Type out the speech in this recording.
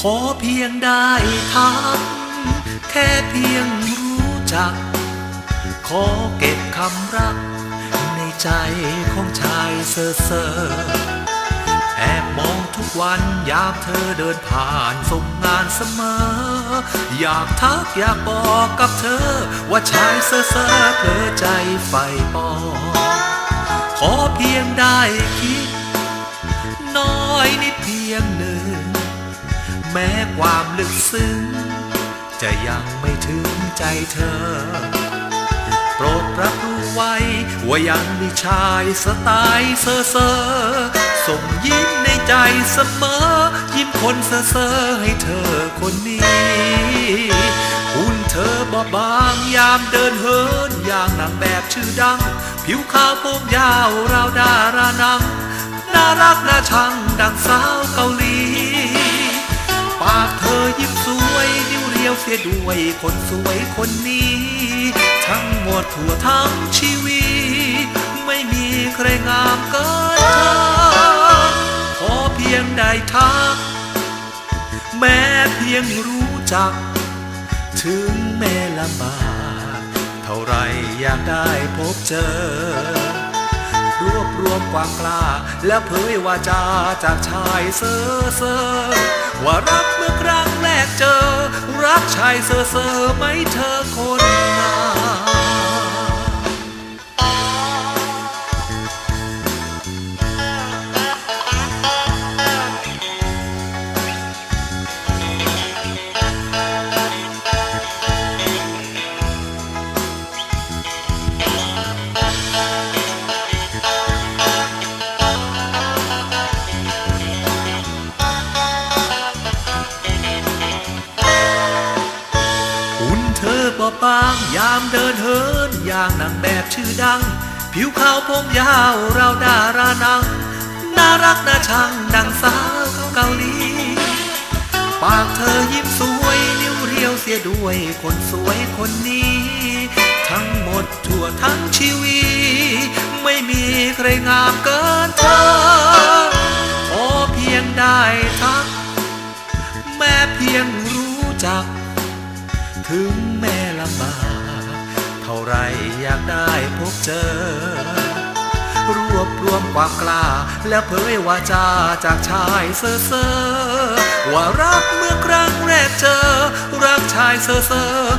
ขอเพียงได้ทักแค่เพียงรู้จัก ขอเก็บคำรัก ในใจของชายเซ่อเซอแอบมองทุกวันยามเธอเดินผ่านส่งงานเสมอ อยากทักอยากบอกกับเธอ ว่าชายเซ่อเซอเธอใจไฟปองขอเพียงได้คิด น้อยนิดเพียงหนึ่ง แม้ความลึกซึ้ง จะยังไม่ถึงใจเธอ โปรดรับรู้ไว้ ว่ายังมีชายสไตล์เซ่อเซ่อส่งยิ้มในใจเสมอ ยิ้มคนเซ่อเซ่อให้เธอคนนี้หุ่นเธอบอบบางยามเดินเหินอย่างนางแบบชื่อดัง ผิวขาวผมยาวราวดารานังน่ารักน่าชังดังสาว ยิ้มสวยนิ้วเรียวเสียด้วยคนสวยคนนี้ ทั้งหมดทั่วทั้งชีวิต ไม่มีใครงามเกินเธอขอเพียงได้ทัก แม้เพียงรู้จัก ถึงแม้ลำบากเท่าไรอยากได้พบเจอ รวบรวมความกล้า และเผยวาจาจากชายเซอเซอร์ว่ารักเมื่อครั้งแรกเจอ รักชายเซอเซอร์ไม่เธอคนงา บางยามเดินเหินอย่างนางแบบชื่อดัง ผิวขาวผมยาวเราวดารานัง น่ารักน่าชังดังสาวเกาหลีปากเธอยิ้มสวยนิ้วเรียวเสียด้วยคนสวยคนนี้ ทั้งหมดทั่วทั้งชีวิตไม่มีใครงามเกินเธอขอเพียงได้ทัก แม้เพียงรู้จัก ถึงแม้ลำบากเท่าไรอยากได้พบเจอ รวบรวมความกล้า และเผยวาจาจากชายเซอเซอว่ารักเมื่อครั้งแรกเจอ รักชายเซ่อเซอร์